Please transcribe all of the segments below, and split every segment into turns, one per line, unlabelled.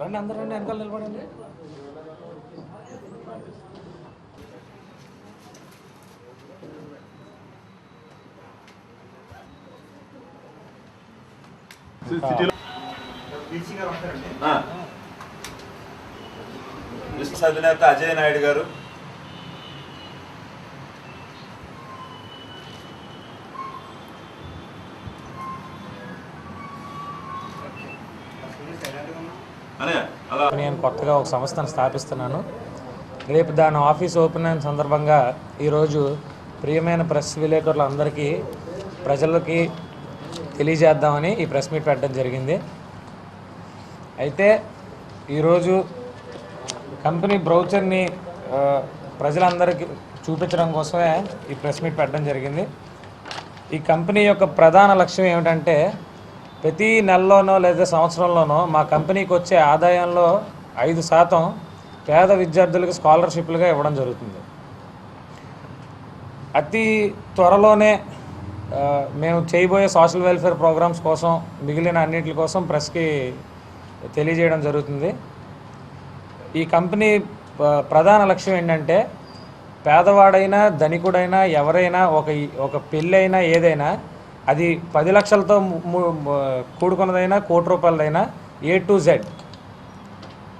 రండి అందరూ రండి వెనకాల నిలబడండి.
అధినేత అజయ్ నాయుడు గారు
నేను కొత్తగా ఒక సంస్థను స్థాపిస్తున్నాను. రేపు దాని ఆఫీస్ ఓపెన్ అయిన సందర్భంగా ఈరోజు ప్రియమైన ప్రెస్ విలేకరులందరికీ ప్రజలకి తెలియజేద్దామని ఈ ప్రెస్ మీట్ పెట్టడం జరిగింది. అయితే ఈరోజు కంపెనీ బ్రౌచర్ని ప్రజలందరికీ చూపించడం కోసమే ఈ ప్రెస్ మీట్ పెట్టడం జరిగింది. ఈ కంపెనీ యొక్క ప్రధాన లక్ష్యం ఏమిటంటే ప్రతి నెలలోనో లేదా సంవత్సరంలోనో మా కంపెనీకి వచ్చే ఆదాయంలో ఐదు శాతం పేద విద్యార్థులకు స్కాలర్షిప్లుగా ఇవ్వడం జరుగుతుంది. అతి త్వరలోనే మేము చేయబోయే సోషల్ వెల్ఫేర్ ప్రోగ్రామ్స్ కోసం మిగిలిన అన్నిటి కోసం ప్రెస్కి తెలియజేయడం జరుగుతుంది. ఈ కంపెనీ ప్రధాన లక్ష్యం ఏంటంటే పేదవాడైనా ధనికుడైనా ఎవరైనా ఒక ఒక పెళ్ళైనా ఏదైనా అది పది లక్షలతో కూడుకున్నదైనా కోటి రూపాయలదైనా ఏ టు జెడ్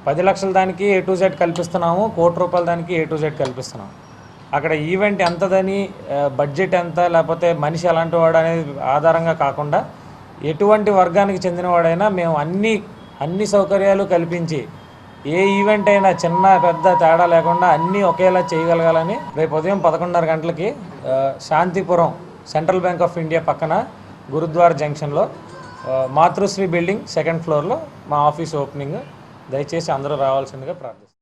పది లక్షల దానికి ఏ టు జెడ్ కల్పిస్తున్నాము కోటి రూపాయల దానికి ఏ టు జెడ్ కల్పిస్తున్నాము. అక్కడ ఈవెంట్ ఎంతదని బడ్జెట్ ఎంత లేకపోతే మనిషి ఎలాంటి వాడు అనేది ఆధారంగా కాకుండా ఎటువంటి వర్గానికి చెందినవాడైనా మేము అన్ని అన్ని సౌకర్యాలు కల్పించి ఏ ఈవెంట్ అయినా చిన్న పెద్ద తేడా లేకుండా అన్నీ ఒకేలా చేయగలగాలని రేపు ఉదయం పదకొండున్నర గంటలకి Shantipuram central bank of India పక్కన గురుద్వార జంక్షన్లో మాతృశ్రీ బిల్డింగ్ సెకండ్ ఫ్లోర్లో మా ఆఫీస్ ఓపెనింగ్. దయచేసి అందరూ రావాల్సిందిగా ప్రార్థిస్తాను